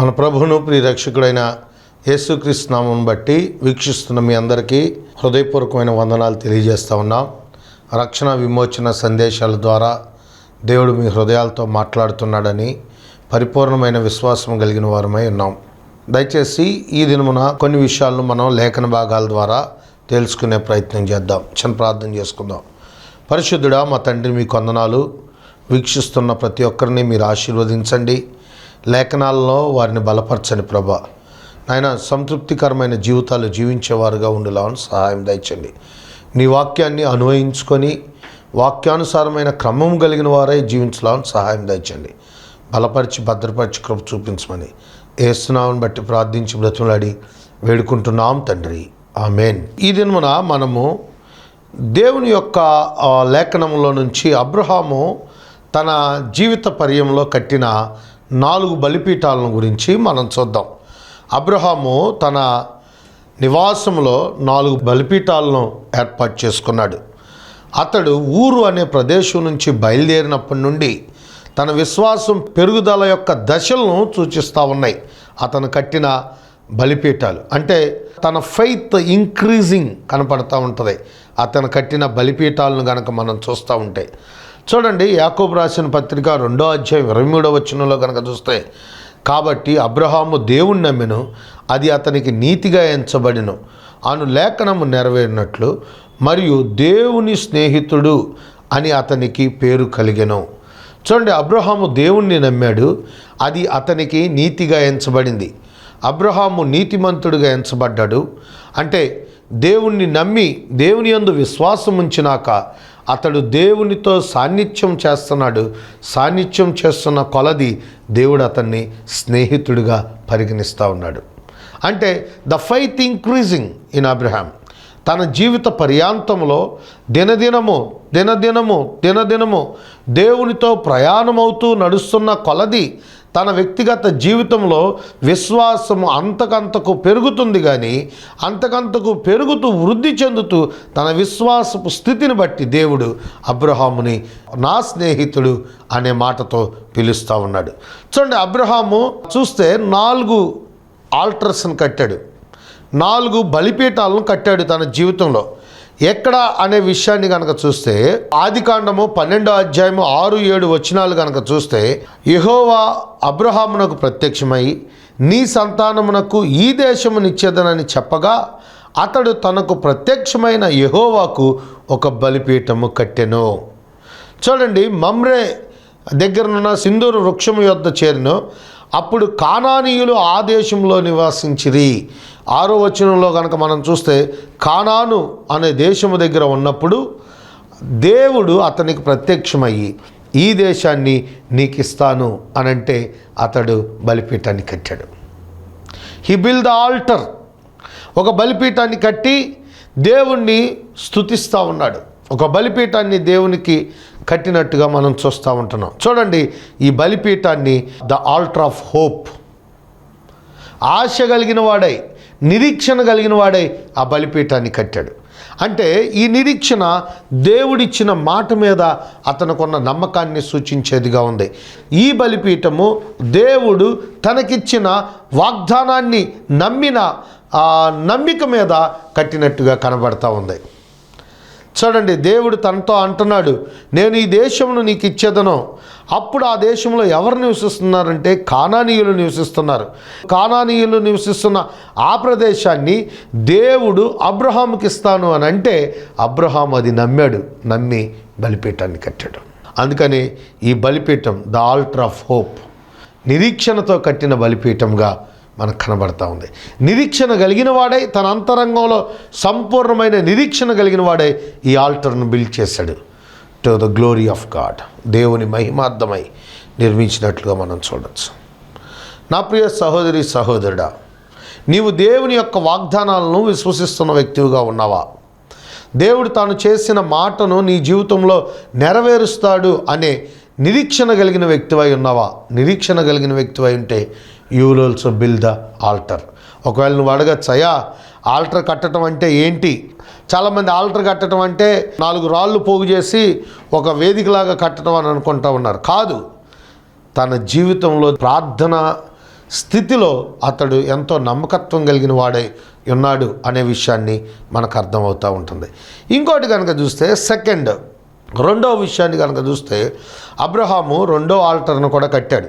మన ప్రభును ప్రియరక్షకుడైన యేసుక్రీస్తు నామం బట్టి వీక్షిస్తున్న మీ అందరికీ హృదయపూర్వకమైన వందనాలు తెలియజేస్తూ ఉన్నాం. రక్షణ విమోచన సందేశాల ద్వారా దేవుడు మీ హృదయాలతో మాట్లాడుతున్నాడని పరిపూర్ణమైన విశ్వాసం కలిగిన వారమై ఉన్నాం. దయచేసి ఈ దినమున కొన్ని విషయాలను మనం లేఖన భాగాల ద్వారా తెలుసుకునే ప్రయత్నం చేద్దాం. చిన్న ప్రార్థన చేసుకుందాం. పరిశుద్ధుడా మా తండ్రి మీ కొందనాలు వీక్షిస్తున్న ప్రతి ఒక్కరిని మీరు ఆశీర్వదించండి. లేఖనాలలో వారిని బలపరచని ప్రభ. నాయన సంతృప్తికరమైన జీవితాలు జీవించేవారుగా ఉండేలాను సహాయం దయచండి. నీ వాక్యాన్ని అన్వయించుకొని వాక్యానుసారమైన క్రమం కలిగిన వారే జీవించాలని సహాయం దయచండి. బలపరిచి భద్రపరిచి కృప చూపించమని ఏస్తున్నామని బట్టి ప్రార్థించి బ్రతులాడి వేడుకుంటున్నాం తండ్రి. ఆమెన్. ఈ దినమున మనము దేవుని యొక్క లేఖనంలో నుంచి అబ్రహాము తన జీవిత పర్యంలో కట్టిన నాలుగు బలిపీఠాలను గురించి మనం చూద్దాం. అబ్రహాము తన నివాసంలో నాలుగు బలిపీఠాలను ఏర్పాటు చేసుకున్నాడు. అతడు ఊరు అనే ప్రదేశం నుంచి బయలుదేరినప్పటి నుండి తన విశ్వాసం పెరుగుదల యొక్క దశలను సూచిస్తూ ఉన్నాయి. అతను కట్టిన బలిపీఠాలు. అంటే తన ఫెయిత్ ఇంక్రీజింగ్ కనపడతా ఉంటుంది. అతను కట్టిన బలిపీఠాలను కనుక మనం చూస్తూ ఉంటే. చూడండి యాకోబు రాసిన పత్రిక రెండో అధ్యాయం ఇరవై మూడో వచనంలో కనుక చూస్తే కాబట్టి అబ్రహాము దేవుణ్ణి నమ్మెను అది అతనికి నీతిగా ఎంచబడిను. అను లేఖనము నెరవేరినట్లు మరియు దేవుని స్నేహితుడు అని అతనికి పేరు కలిగెను. చూడండి అబ్రహాము దేవుణ్ణి నమ్మాడు అది అతనికి నీతిగా ఎంచబడింది. అబ్రహాము నీతిమంతుడిగా ఎంచబడ్డాడు. అంటే దేవుణ్ణి నమ్మి దేవుని యందు విశ్వాసం ఉంచినాక అతడు దేవునితో సాన్నిధ్యం చేస్తున్నాడు. సాన్నిధ్యం చేస్తున్న కొలది దేవుడు అతన్ని స్నేహితుడిగా పరిగణిస్తూ ఉన్నాడు. అంటే the faith increasing in Abraham తన జీవిత పర్యాంతంలో దినదినము దినదినము దినదినము దేవునితో ప్రయాణమవుతూ నడుస్తున్న కొలది తన వ్యక్తిగత జీవితంలో విశ్వాసము అంతకంతకు పెరుగుతుంది కానీ అంతకంతకు పెరుగుతూ వృద్ధి చెందుతూ తన విశ్వాసపు స్థితిని బట్టి దేవుడు అబ్రహాముని నా స్నేహితుడు అనే మాటతో పిలుస్తూ ఉన్నాడు. చూడండి అబ్రహాము చూస్తే నాలుగు ఆల్టర్స్ని కట్టాడు. నాలుగు బలిపీఠాలను కట్టాడు తన జీవితంలో. ఎక్కడ అనే విషయాన్ని కనుక చూస్తే ఆదికాండము పన్నెండో అధ్యాయము ఆరు ఏడు వచనాలు కనుక చూస్తే యహోవా అబ్రహామునకు ప్రత్యక్షమై నీ సంతానమునకు ఈ దేశమునిచ్చేదనని చెప్పగా అతడు తనకు ప్రత్యక్షమైన యహోవాకు ఒక బలిపీఠము కట్టెను. చూడండి మమ్రే దగ్గరనున్న సింధూరు వృక్షము యొద్ద చేరిను. అప్పుడు కానానీయులు ఆ దేశంలో నివాసించిరి. ఆరో వచనంలో కనుక మనం చూస్తే కానాను అనే దేశము దగ్గర ఉన్నప్పుడు దేవుడు అతనికి ప్రత్యక్షమయ్యి ఈ దేశాన్ని నీకు ఇస్తాను అనంటే అతడు బలిపీఠాన్ని కట్టాడు. హీ బిల్ ద ఆల్టర్ ఒక బలిపీఠాన్ని కట్టి దేవుణ్ణి స్తుతిస్తూ ఉన్నాడు. ఒక బలిపీఠాన్ని దేవునికి కట్టినట్టుగా మనం చూస్తూ ఉంటున్నాం. చూడండి ఈ బలిపీఠాన్ని ద ఆల్టర్ ఆఫ్ హోప్. ఆశ కలిగిన వాడై నిరీక్షణ కలిగిన వాడే ఆ బలిపీఠాన్ని కట్టాడు. అంటే ఈ నిరీక్షణ దేవుడిచ్చిన మాట మీద అతనుకున్న నమ్మకాన్ని సూచించేదిగా ఉంది. ఈ బలిపీఠము దేవుడు తనకిచ్చిన వాగ్దానాన్ని నమ్మిన ఆ నమ్మిక మీద కట్టినట్టుగా కనబడతా ఉంది. చూడండి దేవుడు తనతో అంటున్నాడు నేను ఈ దేశమును నీకు ఇచ్చేదను. అప్పుడు ఆ దేశంలో ఎవరు నివసిస్తున్నారంటే కానానీయులు నివసిస్తున్నారు. కానానీయులు నివసిస్తున్న ఆ ప్రదేశాన్ని దేవుడు అబ్రహాముకి ఇస్తాను అని అంటే అబ్రహాం అది నమ్మాడు నమ్మి బలిపీఠాన్ని కట్టాడు. అందుకని ఈ బలిపీఠం ద ఆల్టర్ ఆఫ్ హోప్. నిరీక్షణతో కట్టిన బలిపీఠంగా మనకు కనబడతా ఉంది. నిరీక్షణ కలిగిన వాడై తన అంతరంగంలో సంపూర్ణమైన నిరీక్షణ కలిగిన వాడై ఈ ఆల్టర్ను బిల్డ్ చేశాడు. To the glory of God దేవుని మహిమార్థమై నిర్మించినట్లుగా మనం చూడవచ్చు నా ప్రియ సహోదరి సహోదరుడా నీవు దేవుని యొక్క వాగ్దానాలను విశ్వసిస్తున్న వ్యక్తివిగా ఉన్నావా? దేవుడు తాను చేసిన మాటను నీ జీవితంలో నెరవేరుస్తాడు అనే నిరీక్షణ కలిగిన వ్యక్తివై ఉన్నావా? నిరీక్షణ కలిగిన వ్యక్తివై ఉంటే you will also build the altar ఒకవేళ నువ్వు అడగచ్చు అయ్యా ఆల్టర్ కట్టడం అంటే ఏంటి? చాలామంది ఆల్టర్ కట్టడం అంటే నాలుగు రాళ్ళు పోగు చేసి ఒక వేదికలాగా కట్టడం అని అనుకుంటా ఉన్నారు. కాదు తన జీవితంలో ప్రార్థన స్థితిలో అతడు ఎంతో నమ్మకత్వం కలిగిన వాడై ఉన్నాడు అనే విషయాన్ని మనకు అర్థమవుతూ ఉంటుంది. ఇంకోటి కనుక చూస్తే సెకండ్ రెండో విషయాన్ని కనుక చూస్తే అబ్రహాము రెండో ఆల్టర్ను కూడా కట్టాడు.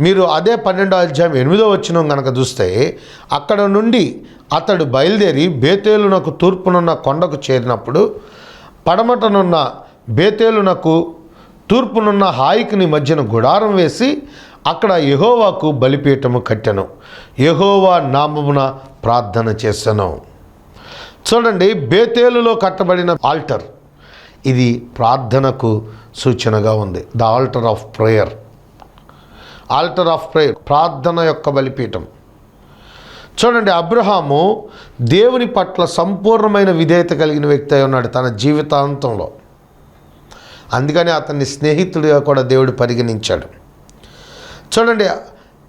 మీరు అదే పన్నెండో అధ్యాయం ఎనిమిదో వచ్చిన కనుక చూస్తే అక్కడ నుండి అతడు బయలుదేరి బేతేలునకు తూర్పునున్న కొండకు చేరినప్పుడు పడమటనున్న బేతేలునకు తూర్పునున్న హాయికిని మధ్యన గుడారం వేసి అక్కడ యహోవాకు బలిపీఠము కట్టెను. యహోవా నామమున ప్రార్థన చేశాను చూడండి బేతేలులో కట్టబడిన ఆల్టర్. ఇది ప్రార్థనకు సూచనగా ఉంది. The altar of prayer altar of prayer ప్రార్థన యొక్క బలిపీఠం. చూడండి అబ్రహాము దేవుని పట్ల సంపూర్ణమైన విధేయత కలిగిన వ్యక్తి అయి ఉన్నాడు తన జీవితాంతంలో. అందుకని అతన్ని స్నేహితుడిగా కూడా దేవుడు పరిగణించాడు. చూడండి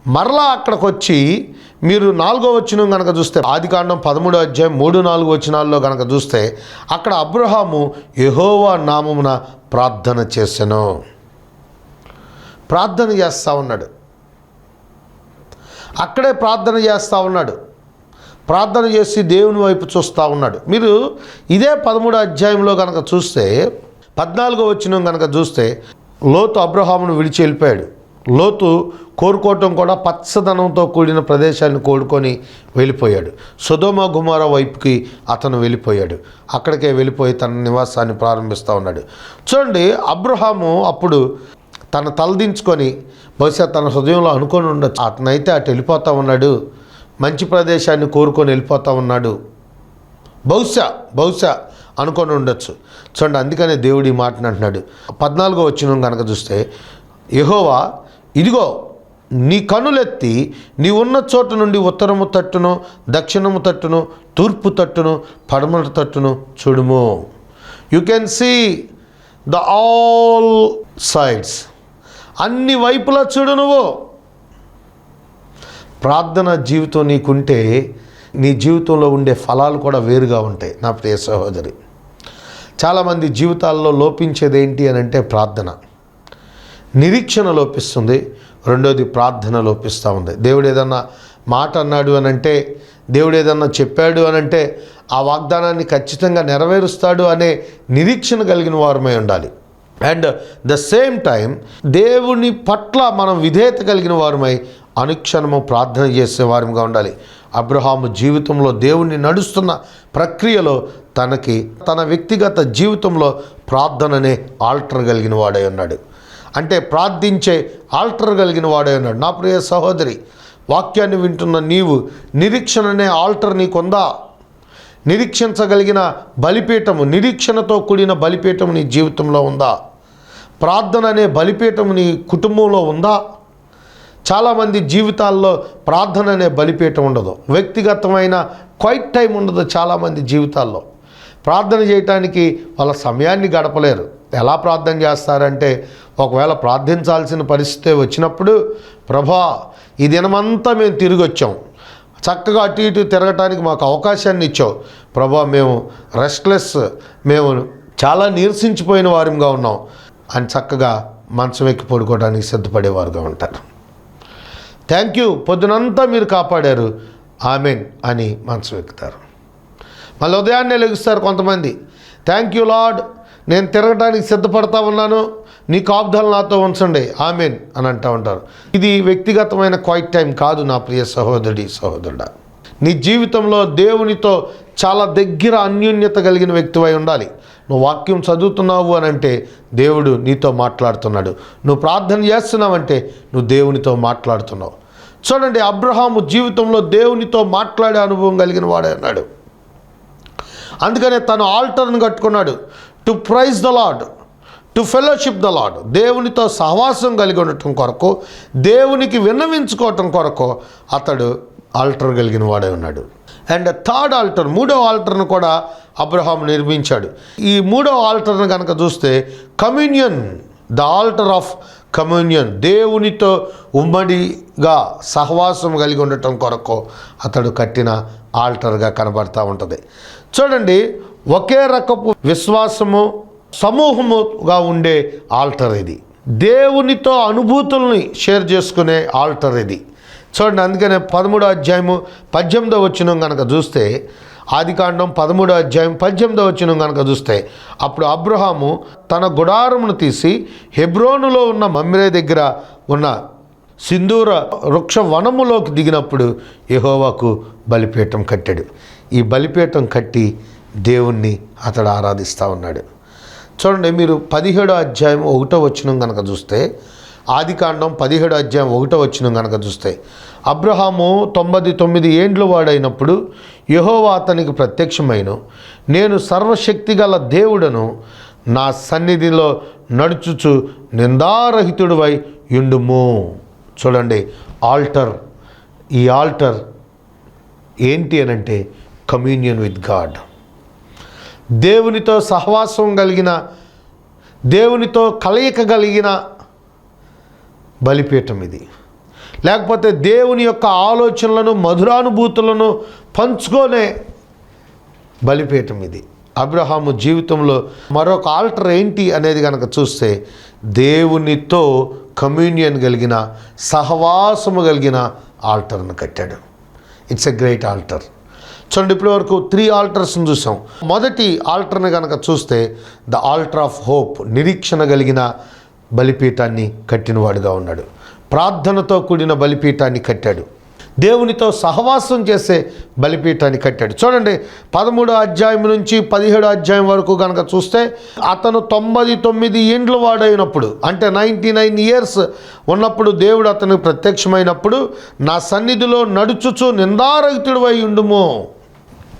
మరలా అక్కడికి వచ్చి మీరు నాలుగో వచ్చిన కనుక చూస్తే ఆదికాండం పదమూడో అధ్యాయం మూడు నాలుగు వచనాల్లో కనుక చూస్తే అక్కడ అబ్రహాము యహోవా నామమున ప్రార్థన చేశాను ప్రార్థన చేస్తూ ఉన్నాడు. అక్కడే ప్రార్థన చేస్తూ ఉన్నాడు. ప్రార్థన చేసి దేవుని వైపు చూస్తూ ఉన్నాడు. మీరు ఇదే పదమూడో అధ్యాయంలో కనుక చూస్తే పద్నాలుగో వచ్చిన కనుక చూస్తే లోతు అబ్రహామును విడిచి వెళ్ళిపోయాడు. లోతు కోరుకోవటం కూడా పచ్చదనంతో కూడిన ప్రదేశాన్ని కోరుకొని వెళ్ళిపోయాడు. సుధోమ గుమార వైపుకి అతను వెళ్ళిపోయాడు. అక్కడికే వెళ్ళిపోయి తన నివాసాన్ని ప్రారంభిస్తూ ఉన్నాడు. చూడండి అబ్రహాము అప్పుడు తన తలదించుకొని బహుశా తన హృదయంలో అనుకొని ఉండొచ్చు. అతనైతే అటు వెళ్ళిపోతూ ఉన్నాడు. మంచి ప్రదేశాన్ని కోరుకొని వెళ్ళిపోతూ ఉన్నాడు. బహుశా బహుశా అనుకొని ఉండొచ్చు. చూడండి అందుకనే దేవుడు ఈ మాటను అంటున్నాడు. పద్నాలుగో వచ్చిన కనుక చూస్తే యహోవా ఇదిగో నీ కనులెత్తి నీ ఉన్న చోటు నుండి ఉత్తరము తట్టును దక్షిణము తట్టును తూర్పు తట్టును పడమట తట్టును చూడుము. You can see the all sides అన్ని వైపులా చూడు నువ్వు. ప్రార్థన జీవితం నీకుంటే నీ జీవితంలో ఉండే ఫలాలు కూడా వేరుగా ఉంటాయి నా ప్రియ సహోదరి. చాలామంది జీవితాల్లో లోపించేది ఏంటి అని అంటే ప్రార్థన. నిరీక్షణ లోపిస్తుంది. రెండోది ప్రార్థన లోపిస్తూ ఉంది. దేవుడు ఏదన్నా మాట అన్నాడు అని అంటే దేవుడు ఏదన్నా చెప్పాడు అని అంటే ఆ వాగ్దానాన్ని ఖచ్చితంగా నెరవేరుస్తాడు అనే నిరీక్షణ కలిగిన వారమై ఉండాలి. అండ్ ద సేమ్ టైం దేవుని పట్ల మనం విధేయత కలిగిన వారమై అనుక్షణము ప్రార్థన చేసే వారముగా ఉండాలి. అబ్రహాము జీవితంలో దేవుణ్ణి నడుస్తున్న ప్రక్రియలో తనకి తన వ్యక్తిగత జీవితంలో ప్రార్థననే ఆల్టర్ కలిగిన వాడై ఉన్నాడు. అంటే ప్రార్థించే ఆల్టర్ కలిగిన వాడే ఉన్నాడు. నా ప్రియ సహోదరి వాక్యాన్ని వింటున్న నీవు నిరీక్షణ అనే ఆల్టర్ నీకుందా? నిరీక్షించగలిగిన బలిపీఠము నిరీక్షణతో కూడిన బలిపీఠము నీ జీవితంలో ఉందా? ప్రార్థన అనే బలిపీఠము నీ కుటుంబంలో ఉందా? చాలామంది జీవితాల్లో ప్రార్థన అనే బలిపీఠం ఉండదు. వ్యక్తిగతమైన క్వైట్ టైం ఉండదు చాలామంది జీవితాల్లో. ప్రార్థన చేయటానికి వాళ్ళ సమయాన్ని గడపలేరు. ఎలా ప్రార్థన చేస్తారంటే ఒకవేళ ప్రార్థించాల్సిన పరిస్థితి వచ్చినప్పుడు ప్రభా ఈ దినమంతా మేము తిరిగి వచ్చాం. చక్కగా అటు ఇటు తిరగటానికి మాకు అవకాశాన్ని ఇచ్చావు. ప్రభా మేము రెస్ట్లెస్ మేము చాలా నీరసించిపోయిన వారంగా ఉన్నాం. అని చక్కగా మంచం ఎక్కి పడుకోవడానికి సిద్ధపడేవారుగా ఉంటారు. థ్యాంక్ యూ పొద్దునంతా మీరు కాపాడారు. ఆమెన్ అని మంచం ఎక్కుతారు. మళ్ళీ ఉదయాన్నే లెగుస్తారు కొంతమంది. థ్యాంక్ యూ లార్డ్ నేను తిరగడానికి సిద్ధపడతా ఉన్నాను. నీ కాపుదలు నాతో ఉంచండి. ఆమెన్ అని అంటూ ఉంటారు. ఇది వ్యక్తిగతమైన క్వైట్ టైం కాదు నా ప్రియ సహోదరి సహోదరుడా. నీ జీవితంలో దేవునితో చాలా దగ్గర అన్యోన్యత కలిగిన వ్యక్తివై ఉండాలి. నువ్వు వాక్యం చదువుతున్నావు అని అంటే దేవుడు నీతో మాట్లాడుతున్నాడు. నువ్వు ప్రార్థన చేస్తున్నావంటే నువ్వు దేవునితో మాట్లాడుతున్నావు. చూడండి అబ్రహాము జీవితంలో దేవునితో మాట్లాడే అనుభవం కలిగిన వాడే అన్నాడు. అందుకనే తను ఆల్టర్ను కట్టుకున్నాడు. To praise the Lord to fellowship the Lord దేవునితో సహవాసం కలిగి ఉండటం కొరకు దేవునికి విన్నవించుకోవటం కొరకు అతడు ఆల్టర్ కలిగిన వాడే ఉన్నాడు. అండ్ థర్డ్ ఆల్టర్ మూడో ఆల్టర్ను కూడా అబ్రహాం నిర్మించాడు. ఈ మూడో ఆల్టర్ను కనుక చూస్తే communion the altar of communion దేవునితో ఉమ్మడిగా సహవాసం కలిగి ఉండటం కొరకు అతడు కట్టిన ఆల్టర్గా కనబడతా ఉంటుంది. చూడండి ఒకే రకపు విశ్వాసము సమూహముగా ఉండే ఆల్టర్ ఇది. దేవునితో అనుభూతుల్ని షేర్ చేసుకునే ఆల్టర్ ఇది. చూడండి అందుకనే పదమూడో అధ్యాయము పద్దెనిమిదో వచ్చిన కనుక చూస్తే ఆదికాండం పదమూడో అధ్యాయం పద్దెనిమిదో వచ్చిన కనుక చూస్తే అప్పుడు అబ్రహాము తన గుడారమును తీసి హెబ్రోనులో ఉన్న మమ్మిరే దగ్గర ఉన్న సింధూర వృక్ష వనములోకి దిగినప్పుడు యహోవాకు బలిపీఠం కట్టాడు. ఈ బలిపీఠం కట్టి దేవుణ్ణి అతడు ఆరాధిస్తూ ఉన్నాడు. చూడండి మీరు పదిహేడో అధ్యాయం ఒకటో వచ్చిన కనుక చూస్తే ఆదికాండం పదిహేడు అధ్యాయం ఒకటో వచ్చిన కనుక చూస్తే అబ్రహాము తొంభై తొమ్మిది ఏండ్లు వాడైనప్పుడు యహోవా అతనికి ప్రత్యక్షమైన. నేను సర్వశక్తి గల దేవుడను నా సన్నిధిలో నడుచుచు నిందారహితుడివై యుండుము. చూడండి ఆల్టర్ ఈ ఆల్టర్ ఏంటి అని అంటే కమ్యూనియన్ విత్ గాడ్. దేవునితో సహవాసం కలిగిన దేవునితో కలయిక కలిగిన బలిపీఠం ఇది. లేకపోతే దేవుని యొక్క ఆలోచనలను మధురానుభూతులను పంచుకొనే బలిపీఠం ఇది. అబ్రహాము జీవితంలో మరొక ఆల్టర్ ఏంటి అనేది కనుక చూస్తే దేవునితో కమ్యూనియన్ కలిగిన సహవాసము కలిగిన ఆల్టర్ను కట్టాడు. ఇట్స్ ఎ గ్రేట్ ఆల్టర్ చూడండి ఇప్పటి వరకు త్రీ ఆల్టర్స్ని చూసాం. మొదటి ఆల్టర్ని కనుక చూస్తే ద ఆల్టర్ ఆఫ్ హోప్ నిరీక్షణ కలిగిన బలిపీఠాన్ని కట్టినవాడుగా ఉన్నాడు. ప్రార్థనతో కూడిన బలిపీఠాన్ని కట్టాడు. దేవునితో సహవాసం చేసే బలిపీఠాన్ని కట్టాడు. చూడండి పదమూడో అధ్యాయం నుంచి పదిహేడో అధ్యాయం వరకు కనుక చూస్తే అతను తొంభై తొమ్మిది ఏండ్ల వాడైనప్పుడు అంటే నైంటీ నైన్ ఇయర్స్ ఉన్నప్పుడు దేవుడు అతనికి ప్రత్యక్షమైనప్పుడు నా సన్నిధిలో నడుచుచు నిందారహితుడు అయి ఉండుము.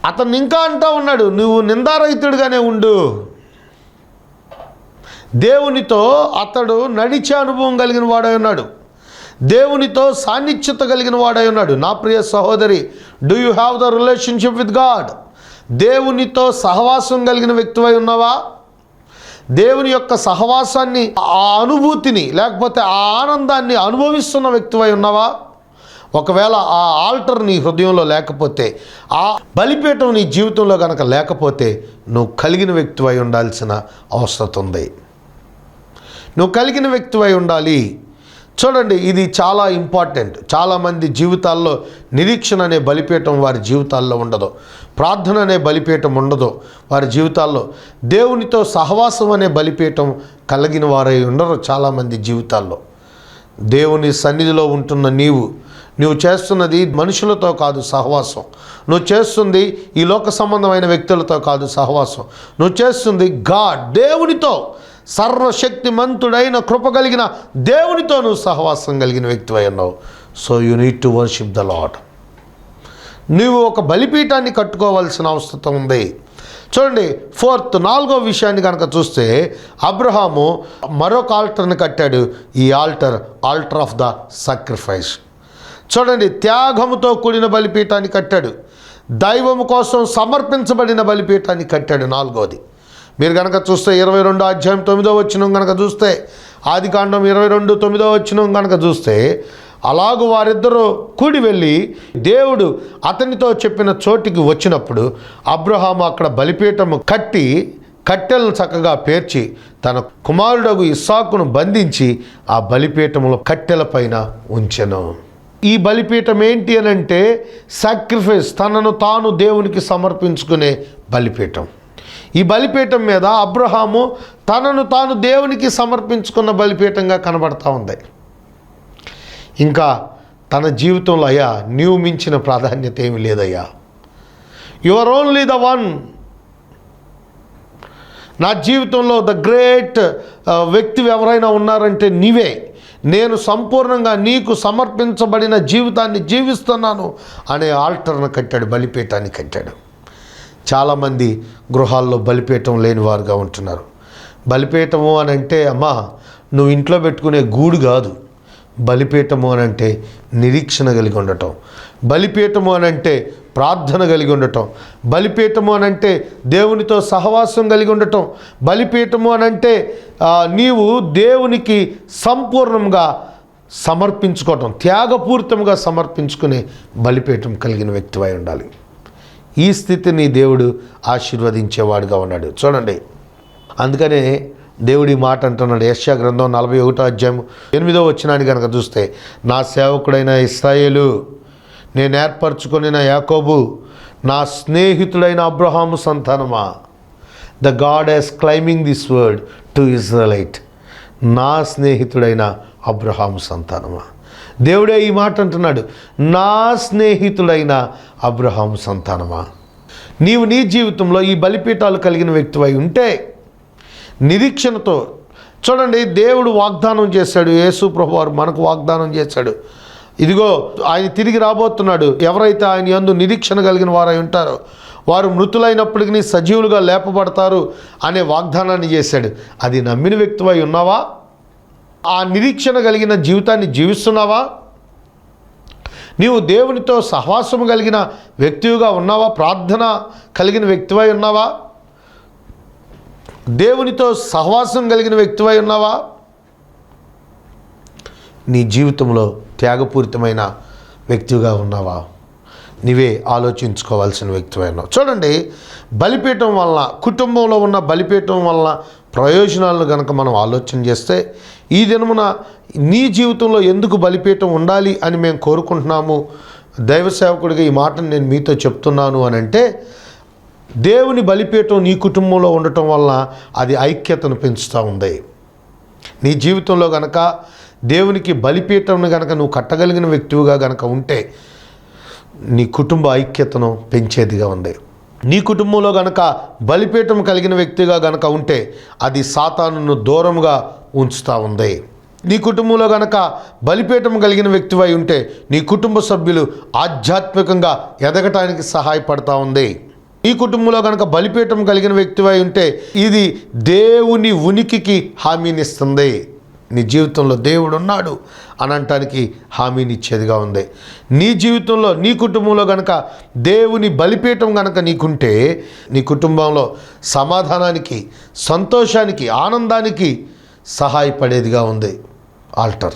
అతను ఇంకా అంటా ఉన్నాడు నువ్వు నిందారహితుడిగానే ఉండు. దేవునితో అతడు నడిచే అనుభవం కలిగిన వాడై ఉన్నాడు. దేవునితో సాన్నిధ్యత కలిగిన వాడై ఉన్నాడు. నా ప్రియ సహోదరి do you have the relationship with God దేవునితో సహవాసం కలిగిన వ్యక్తివై ఉన్నావా? దేవుని యొక్క సహవాసాన్ని ఆ అనుభూతిని లేకపోతే ఆ ఆనందాన్ని అనుభవిస్తున్న వ్యక్తివై ఉన్నావా? ఒకవేళ ఆ ఆల్టర్ నీ హృదయంలో లేకపోతే ఆ బలిపీఠం నీ జీవితంలో కనుక లేకపోతే నువ్వు కలిగిన వ్యక్తివై ఉండాల్సిన అవసరం ఉంది నువ్వు కలిగిన వ్యక్తివై ఉండాలి. చూడండి ఇది చాలా ఇంపార్టెంట్. చాలామంది జీవితాల్లో నిరీక్షణ అనే బలిపీఠం వారి జీవితాల్లో ఉండదు. ప్రార్థన అనే బలిపీఠం ఉండదు. వారి జీవితాల్లో దేవునితో సహవాసం అనే బలిపీఠం కలిగిన వారై ఉండరు చాలామంది జీవితాల్లో. దేవుని సన్నిధిలో ఉంటున్న నీవు నువ్వు చేస్తున్నది మనుషులతో కాదు సహవాసం. నువ్వు చేస్తుంది ఈ లోక సంబంధమైన వ్యక్తులతో కాదు సహవాసం. నువ్వు చేస్తుంది గాడ్ దేవునితో. సర్వశక్తిమంతుడైన కృప కలిగిన దేవునితో నువ్వు సహవాసం కలిగిన వ్యక్తివై ఉన్నావు. So you need to worship the Lord నువ్వు ఒక బలిపీఠాన్ని కట్టుకోవాల్సిన అవసరం ఉంది. చూడండి ఫోర్త్ నాలుగో విషయాన్ని కనుక చూస్తే అబ్రహాము మరొక ఆల్టర్ని కట్టాడు. ఈ altar altar of the sacrifice చూడండి త్యాగముతో కూడిన బలిపీఠాన్ని కట్టాడు. దైవము కోసం సమర్పించబడిన బలిపీఠాన్ని కట్టాడు నాలుగోది. మీరు కనుక చూస్తే ఇరవై రెండు అధ్యాయం తొమ్మిదో వచ్చిన కనుక చూస్తే ఆదికాండం ఇరవై రెండు తొమ్మిదో వచ్చిన కనుక చూస్తే అలాగూ వారిద్దరూ కూడి వెళ్ళి దేవుడు అతనితో చెప్పిన చోటికి వచ్చినప్పుడు అబ్రహాము అక్కడ బలిపీఠము కట్టి కట్టెలను చక్కగా పేర్చి తన కుమారుడగు ఇస్సాకును బంధించి ఆ బలిపీఠములో కట్టెల పైన ఉంచెను. ఈ బలిపీఠం ఏంటి అని అంటే సాక్రిఫైస్ తనను తాను దేవునికి సమర్పించుకునే బలిపీఠం. ఈ బలిపీఠం మీద అబ్రహాము తనను తాను దేవునికి సమర్పించుకున్న బలిపీఠంగా కనబడతా ఉంది. ఇంకా తన జీవితంలో అయ్యా నీవు మించిన ప్రాధాన్యత ఏమి లేదయ్యా. యువర్ ఓన్లీ ద వన్ నా జీవితంలో ద గ్రేట్ వ్యక్తి ఎవరైనా ఉన్నారంటే నీవే. నేను సంపూర్ణంగా నీకు సమర్పించబడిన జీవితాన్ని జీవిస్తున్నాను అనే ఆల్టర్ను కట్టాడు బలిపీఠాన్ని కట్టాడు. చాలామంది గృహాల్లో బలిపీఠం లేని వారుగా ఉంటున్నారు. బలిపీఠము అని అంటే అమ్మా నువ్వు ఇంట్లో పెట్టుకునే గూడు కాదు. బలిపీఠము అని అంటే నిరీక్షణ కలిగి ఉండటం. బలిపీఠము అని అంటే ప్రార్థన కలిగి ఉండటం. బలిపీఠము అనంటే దేవునితో సహవాసం కలిగి ఉండటం. బలిపీఠము అనంటే నీవు దేవునికి సంపూర్ణంగా సమర్పించుకోవటం. త్యాగపూరితంగా సమర్పించుకునే బలిపీఠం కలిగిన వ్యక్తివై ఉండాలి. ఈ స్థితిని దేవుడు ఆశీర్వదించేవాడుగా ఉన్నాడు. చూడండి. అందుకనే దేవుడి మాట అంటున్నాడు. యశ్యా గ్రంథం నలభై ఒకటో అధ్యాయం ఎనిమిదో వచ్చినాన్ని కనుక చూస్తే నా సేవకుడైన ఇస్రాయేలు నేను ఏర్పరచుకొనిన యాకోబు నా స్నేహితుడైన Abraham సంతానమా? The God he's claiming this word to Israelite నా స్నేహితుడైన అబ్రహాము సంతానమా? దేవుడే ఈ మాట అంటున్నాడు. నా స్నేహితుడైన అబ్రహాము సంతానమా? నీవు నీ జీవితంలో ఈ బలిపీఠాలు కలిగిన వ్యక్తివై ఉంటే నిరీక్షణతో చూడండి దేవుడు వాగ్దానం చేశాడు. యేసు ప్రభు వారు మనకు వాగ్దానం చేశాడు. ఇదిగో ఆయన తిరిగి రాబోతున్నాడు. ఎవరైతే ఆయన యందు నిరీక్షణ కలిగిన వారై ఉంటారో వారు మృతులైనప్పటికీ సజీవులుగా లేపబడతారు అనే వాగ్దానాన్ని చేశాడు. అది నమ్మిన వ్యక్తివై ఉన్నావా? ఆ నిరీక్షణ కలిగిన జీవితాన్ని జీవిస్తున్నావా? నీవు దేవునితో సహవాసము కలిగిన వ్యక్తివిగా ఉన్నావా? ప్రార్థన కలిగిన వ్యక్తివై ఉన్నావా? దేవునితో సహవాసం కలిగిన వ్యక్తివై ఉన్నావా? నీ జీవితంలో త్యాగపూరితమైన వ్యక్తిగా ఉన్నావా? నీవే ఆలోచించుకోవాల్సిన వ్యక్తివైనా చూడండి బలిపీఠం వలన కుటుంబంలో ఉన్న బలిపీఠం వలన ప్రయోజనాలను కనుక మనం ఆలోచన చేస్తే ఈ దినమున నీ జీవితంలో ఎందుకు బలిపీఠం ఉండాలి అని మేము కోరుకుంటున్నాము? దైవ సేవకుడిగా ఈ మాటను నేను మీతో చెప్తున్నాను అని అంటే దేవుని బలిపీఠం నీ కుటుంబంలో ఉండటం వలన అది ఐక్యతను పెంచుతూ ఉంది. నీ జీవితంలో కనుక దేవునికి బలిపీఠంను గనక నువ్వు కట్టగలిగిన వ్యక్తివిగా గనక ఉంటే నీ కుటుంబ ఐక్యతను పెంచేదిగా ఉంది. నీ కుటుంబంలో గనక బలిపీఠం కలిగిన వ్యక్తిగా గనక ఉంటే అది సాతానును దూరంగా ఉంచుతూ ఉంది. నీ కుటుంబంలో గనక బలిపీఠం కలిగిన వ్యక్తివై ఉంటే నీ కుటుంబ సభ్యులు ఆధ్యాత్మికంగా ఎదగటానికి సహాయపడతా ఉంది. నీ కుటుంబంలో కనుక బలిపీఠం కలిగిన వ్యక్తివై ఉంటే ఇది దేవుని ఉనికికి హామీనిస్తుంది. నీ జీవితంలో దేవుడు ఉన్నాడు అని అనటానికి హామీనిచ్చేదిగా ఉంది. నీ జీవితంలో నీ కుటుంబంలో కనుక దేవుని బలిపీఠం కనుక నీకుంటే నీ కుటుంబంలో సమాధానానికి సంతోషానికి ఆనందానికి సహాయపడేదిగా ఉంది ఆల్టర్.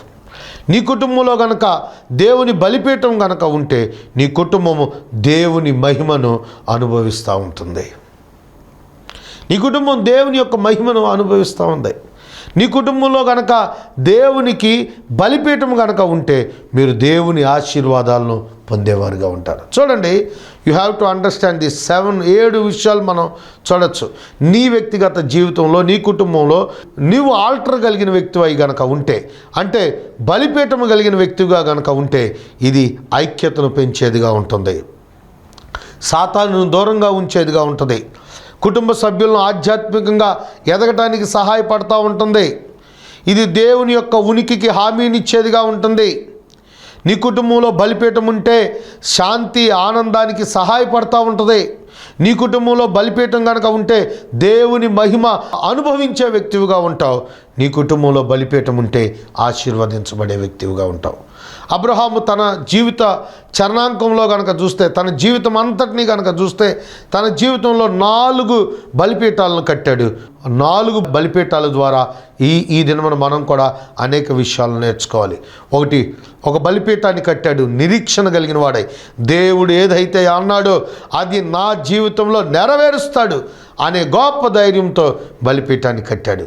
నీ కుటుంబంలో గనక దేవుని బలిపీఠం గనక ఉంటే నీ కుటుంబము దేవుని మహిమను అనుభవిస్తూ ఉంటుంది. నీ కుటుంబం దేవుని యొక్క మహిమను అనుభవిస్తూ ఉంది. నీ కుటుంబంలో గనక దేవునికి బలిపీఠం గనక ఉంటే మీరు దేవుని ఆశీర్వాదాలను పొందేవారుగా ఉంటారు. చూడండి you have to understand the seven ఏడు విషయాలు మనం చూడొచ్చు. నీ వ్యక్తిగత జీవితంలో నీ కుటుంబంలో నీవు ఆల్టర్ కలిగిన వ్యక్తివై గనక ఉంటే అంటే బలిపీఠం కలిగిన వ్యక్తిగా గనక ఉంటే ఇది ఐక్యతను పెంచేదిగా ఉంటుంది. సాతాను దూరంగా ఉంచేదిగా ఉంటుంది. కుటుంబ సభ్యులను ఆధ్యాత్మికంగా ఎదగటానికి సహాయపడతా ఉంటుంది. ఇది దేవుని యొక్క ఉనికికి హామీనిచ్చేదిగా ఉంటుంది. నీ కుటుంబంలో బలిపీఠం ఉంటే శాంతి ఆనందానికి సహాయపడతా ఉంటుంది. నీ కుటుంబంలో బలిపీఠం కనుక ఉంటే దేవుని మహిమ అనుభవించే వ్యక్తివిగా ఉంటావు. నీ కుటుంబంలో బలిపీఠం ఉంటే ఆశీర్వదించబడే వ్యక్తివిగా ఉంటావు. అబ్రహాము తన జీవిత చరణాంకంలో కనుక చూస్తే తన జీవితం అంతటినీ కనుక చూస్తే తన జీవితంలో నాలుగు బలిపీఠాలను కట్టాడు. నాలుగు బలిపీఠాల ద్వారా ఈ ఈ దినమున మనం కూడా అనేక విషయాలను నేర్చుకోవాలి. ఒకటి ఒక బలిపీఠాన్ని కట్టాడు. నిరీక్షణ కలిగిన వాడై. దేవుడు ఏదైతే అన్నాడో అది నా జీవితంలో నెరవేరుస్తాడు అనే గొప్ప ధైర్యంతో బలిపీఠాన్ని కట్టాడు.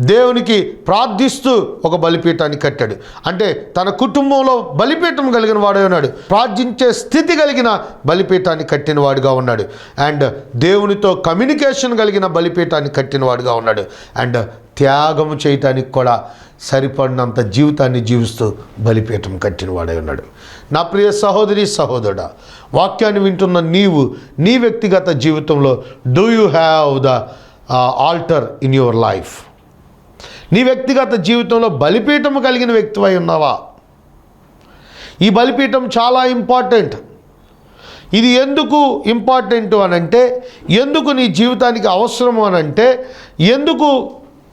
దేవునికి ప్రార్థిస్తూ ఒక బలిపీఠాన్ని కట్టాడు. అంటే తన కుటుంబంలో బలిపీఠం కలిగిన వాడే ఉన్నాడు. ప్రార్థించే స్థితి కలిగిన బలిపీఠాన్ని కట్టిన వాడుగా ఉన్నాడు. అండ్ దేవునితో కమ్యూనికేషన్ కలిగిన బలిపీఠాన్ని కట్టిన వాడుగా ఉన్నాడు. అండ్ త్యాగము చేయటానికి కూడా సరిపడినంత జీవితాన్ని జీవిస్తూ బలిపీఠం కట్టిన వాడే ఉన్నాడు. నా ప్రియ సహోదరి సహోదరుడా వాక్యాన్ని వింటున్న నీవు నీ వ్యక్తిగత జీవితంలో do you have the altar in your life నీ వ్యక్తిగత జీవితంలో బలిపీఠం కలిగిన వ్యక్తివై ఉన్నావా? ఈ బలిపీఠం చాలా ఇంపార్టెంట్. ఇది ఎందుకు ఇంపార్టెంట్ అని అంటే ఎందుకు నీ జీవితానికి అవసరము అని అంటే ఎందుకు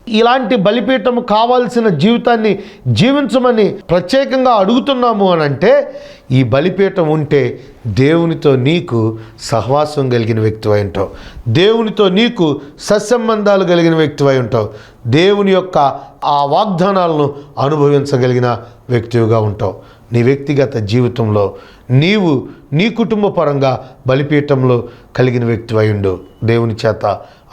ఇలాంటి బలిపీఠం కావాల్సిన జీవితాన్ని జీవించమని ప్రత్యేకంగా అడుగుతున్నాము అని అంటే ఈ బలిపీఠం ఉంటే దేవునితో నీకు సహవాసం కలిగిన వ్యక్తివై ఉంటావు. దేవునితో నీకు సత్సంబంధాలు కలిగిన వ్యక్తివై ఉంటావు. దేవుని యొక్క ఆ వాగ్దానాలను అనుభవించగలిగిన వ్యక్తివిగా ఉంటావు. నీ వ్యక్తిగత జీవితంలో నీవు నీ కుటుంబ పరంగా బలిపీఠంలో కలిగిన వ్యక్తివైండు దేవుని చేత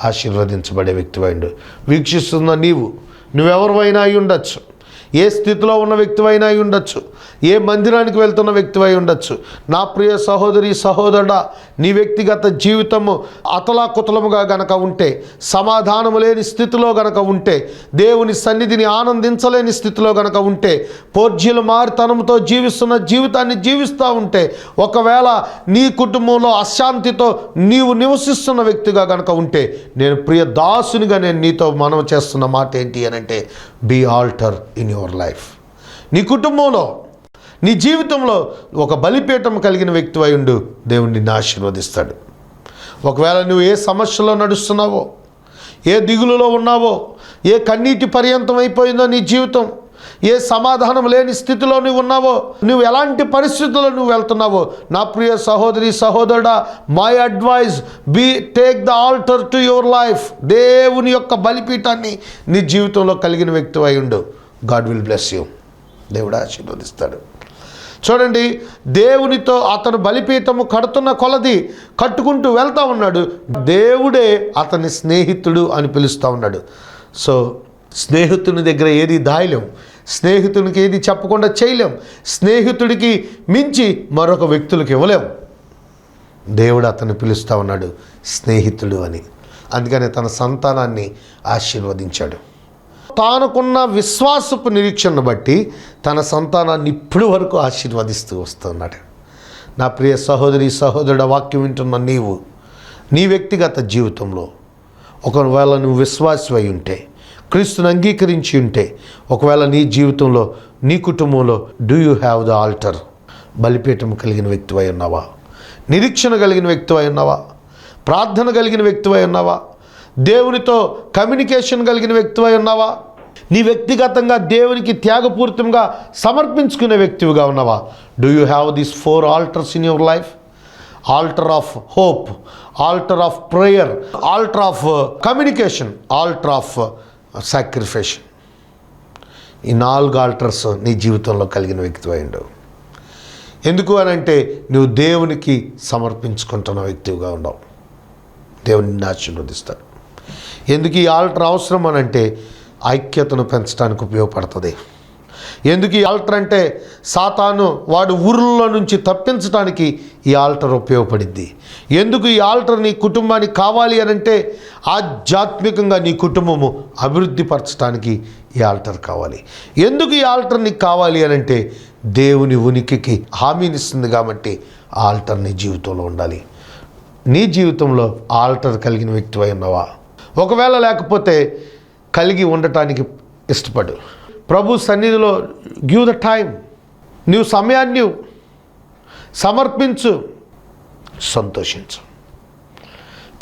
ఆశీర్వదించబడే వ్యక్తివైండు వీక్షిస్తున్న నీవు నువ్వెవరివైనా అయి ఉండొచ్చు. ఏ స్థితిలో ఉన్న వ్యక్తివైనా అయి ఉండొచ్చు. ఏ మందిరానికి వెళ్తున్న వ్యక్తివై ఉండొచ్చు. నా ప్రియ సహోదరి సహోదరుడా నీ వ్యక్తిగత జీవితము అతలాకుతలముగా గనక ఉంటే సమాధానము లేని స్థితిలో గనక ఉంటే దేవుని సన్నిధిని ఆనందించలేని స్థితిలో గనక ఉంటే పోర్జీలు మారితనంతో జీవిస్తున్న జీవితాన్ని జీవిస్తూ ఉంటే ఒకవేళ నీ కుటుంబంలో అశాంతితో నీవు నివసిస్తున్న వ్యక్తిగా గనక ఉంటే నేను ప్రియ దాసునిగా నేను నీతో మనవి చేస్తున్న మాట ఏంటి అని అంటే be altar in your your life. నీ కుటుంబంలో నీ జీవితంలో ఒక బలిపీఠం కలిగిన వ్యక్తి ఉండు. దేవుడు నిన్ను ఆశీర్వదిస్తాడు. ఒకవేళ నువ్వు ఏ సమస్యలో నడుస్తున్నావో ఏ దిగులులో ఉన్నావో ఏ కన్నీటి పర్యంతం అయిపోయిందో నీ జీవితం ఏ సమాధానం లేని స్థితిలో నువ్వు ఉన్నావో నువ్వు ఎలాంటి పరిస్థితుల్లో నువ్వు వెళ్తున్నావో నా ప్రియ సహోదరి సహోదరుడా my advice be take the altar to your life దేవుని యొక్క బలిపీఠాన్ని నీ జీవితంలో కలిగిన వ్యక్తి అయి ఉండు. God will bless you. దేవుడు ఆశీర్వదిస్తాడు. చూడండి దేవునితో అతను బలిపీఠము కడుతున్న కొలది కట్టుకుంటూ వెళ్తూ ఉన్నాడు. దేవుడే అతని స్నేహితుడు అని పిలుస్తూ ఉన్నాడు. సో స్నేహితుని దగ్గర ఏది దాయలేం. స్నేహితునికి ఏది చెప్పకుండా చేయలేం. స్నేహితుడికి మించి మరొక వ్యక్తులకు ఇవ్వలేం. దేవుడు అతను పిలుస్తూ ఉన్నాడు స్నేహితుడు అని. అందుకని తన సంతానాన్ని ఆశీర్వదించాడు. తానుకున్న విశ్వాసపు నిరీక్షణను బట్టి తన సంతానాన్ని ఇప్పటి వరకు ఆశీర్వదిస్తూ వస్తున్నాడు. నా ప్రియ సహోదరి సహోదరుడు వాక్యం వింటున్న నీవు నీ వ్యక్తిగత జీవితంలో ఒకవేళ నువ్వు విశ్వాసమై ఉంటే క్రీస్తుని అంగీకరించి ఉంటే ఒకవేళ నీ జీవితంలో నీ కుటుంబంలో do you have the altar బలిపీఠం కలిగిన వ్యక్తివై ఉన్నావా? నిరీక్షణ కలిగిన వ్యక్తివై ఉన్నావా? ప్రార్థన కలిగిన వ్యక్తివై ఉన్నావా? దేవునితో కమ్యూనికేషన్ కలిగిన వ్యక్తివై ఉన్నావా? నీ వ్యక్తిగతంగా దేవునికి త్యాగపూరితంగా సమర్పించుకునే వ్యక్తివిగా ఉన్నావా? Do you have these four altars in your life altar of hope altar of prayer altar of communication altar of sacrifice ఈ నాలుగు ఆల్టర్స్ నీ జీవితంలో కలిగిన వ్యక్తివై ఉండవు. ఎందుకు అని అంటే నువ్వు దేవునికి సమర్పించుకుంటున్న వ్యక్తిగా ఉండవు. దేవుని ఆశీర్వదిస్తాడు. ఎందుకు ఈ ఆల్టర్ అవసరం అని అంటే ఐక్యతను పెంచడానికి ఉపయోగపడుతుంది. ఎందుకు ఈ ఆల్టర్ అంటే సాతాను వాడు ఊర్లో నుంచి తప్పించడానికి ఈ ఆల్టర్ ఉపయోగపడింది. ఎందుకు ఈ ఆల్టర్ నీ కుటుంబానికి కావాలి అని అంటే ఆధ్యాత్మికంగా నీ కుటుంబము అభివృద్ధి పరచడానికి ఈ ఆల్టర్ కావాలి. ఎందుకు ఈ ఆల్టర్ నీకు కావాలి అని అంటే దేవుని ఉనికికి హామీనిస్తుంది కాబట్టి ఆ ఆల్టర్ నీ జీవితంలో ఉండాలి. నీ జీవితంలో ఆల్టర్ కలిగిన వ్యక్తివై ఉన్నావా? ఒకవేళ లేకపోతే కలిగి ఉండటానికి ఇష్టపడు. ప్రభు సన్నిధిలో గివ్ ద టైం నీవు సమయాన్ని సమర్పించు. సంతోషించు.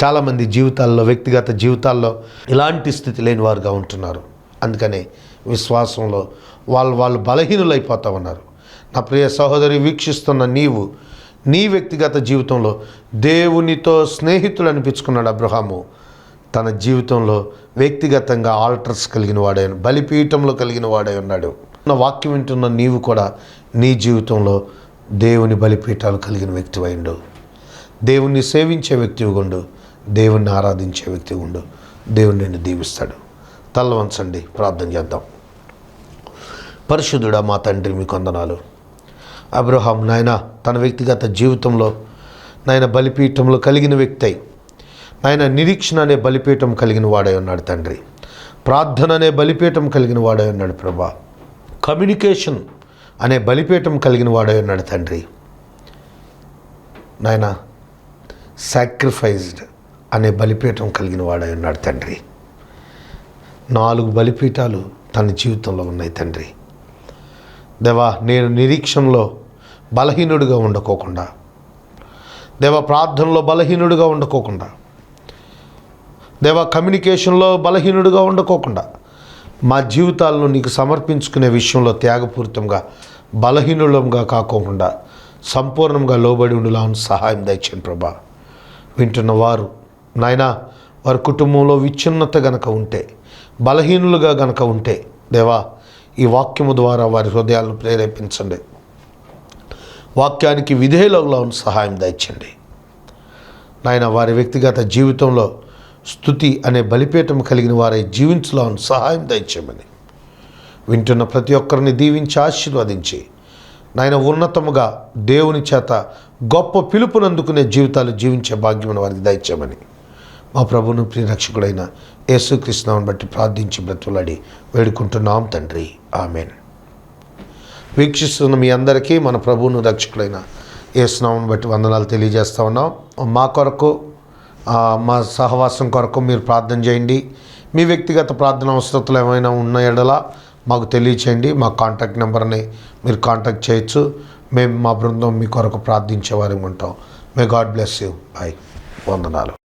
చాలామంది జీవితాల్లో వ్యక్తిగత జీవితాల్లో ఇలాంటి స్థితి లేని వారుగా ఉంటున్నారు. అందుకనే విశ్వాసంలో వాళ్ళు వాళ్ళు బలహీనులైపోతూ ఉన్నారు. నా ప్రియ సహోదరి వీక్షిస్తున్న నీవు నీ వ్యక్తిగత జీవితంలో దేవునితో స్నేహితులు అనిపించుకున్నాడు అబ్రహాము. తన జీవితంలో వ్యక్తిగతంగా ఆల్టర్స్ కలిగిన వాడే బలిపీఠంలో కలిగిన వాడే ఉన్నాడు. నా వాక్యం వింటున్న నీవు కూడా నీ జీవితంలో దేవుని బలిపీఠాలు కలిగిన వ్యక్తి అయిండు దేవుణ్ణి సేవించే వ్యక్తి ఉండు. దేవుణ్ణి ఆరాధించే వ్యక్తి ఉండు. దేవుణ్ణి నిన్ను దీవిస్తాడు. తల్ల వంచండి ప్రార్థన చేద్దాం. పరిశుద్ధుడా మా తండ్రి మీ కొందనాలు అబ్రహాం నాయన తన వ్యక్తిగత జీవితంలో నాయన బలిపీఠంలో కలిగిన వ్యక్తి అయి ఆయన నిరీక్షణ అనే బలిపీఠం కలిగిన వాడై ఉన్నాడు తండ్రి. ప్రార్థన అనే బలిపీఠం కలిగిన వాడై ఉన్నాడు ప్రభా. కమ్యూనికేషన్ అనే బలిపీఠం కలిగిన వాడై ఉన్నాడు తండ్రి. నాయన సాక్రిఫైజ్డ్ అనే బలిపీఠం కలిగిన వాడై ఉన్నాడు తండ్రి. నాలుగు బలిపీఠాలు తన జీవితంలో ఉన్నాయి తండ్రి. దేవా నేను నిరీక్షణలో బలహీనుడిగా ఉండకోకుండా దేవ ప్రార్థనలో బలహీనుడిగా ఉండకోకుండా దేవ కమ్యూనికేషన్లో బలహీనుడిగా ఉండకోకుండా మా జీవితాలను నీకు సమర్పించుకునే విషయంలో త్యాగపూరితంగా బలహీనులంగా కాకోకుండా సంపూర్ణంగా లోబడి ఉండేలా సహాయం దయచేయండి ప్రభా. వింటున్న వారు నాయన వారి కుటుంబంలో విచ్ఛిన్నత గనక ఉంటే బలహీనులుగా గనక ఉంటే దేవా ఈ వాక్యము ద్వారా వారి హృదయాలను ప్రేరేపించండి. వాక్యానికి విధేయులలో సహాయం దయచండి నాయన వారి వ్యక్తిగత జీవితంలో స్థుతి అనే బలిపీఠం కలిగిన వారై జీవించలో సహాయం దయచేయమని. వింటున్న ప్రతి ఒక్కరిని దీవించి ఆశీర్వదించి. నాయన ఉన్నతముగా దేవుని చేత గొప్ప పిలుపునందుకునే జీవితాలు జీవించే భాగ్యమైన వారికి దయచేయమని. మా ప్రభును ప్రియరక్షకుడైన యేసుకృష్ణను బట్టి ప్రార్థించి బ్రతులాడి వేడుకుంటున్నాం తండ్రి. ఆమెన్. వీక్షిస్తున్న మీ అందరికీ మన ప్రభువును రక్షకుడైన యేసునామను బట్టి వందనాలు తెలియజేస్తా ఉన్నాం. మా కొరకు మా సహవాసం కొరకు మీరు ప్రార్థన చేయండి. మీ వ్యక్తిగత ప్రార్థన అవసరతలు ఏమైనా ఉన్న ఎడల మాకు తెలియచేయండి. మా కాంటాక్ట్ నెంబర్ని మీరు కాంటాక్ట్ చేయొచ్చు. మేము మా బృందం మీ కొరకు ప్రార్థించేవారి ఉంటాం. May God bless you bye వందనాలు.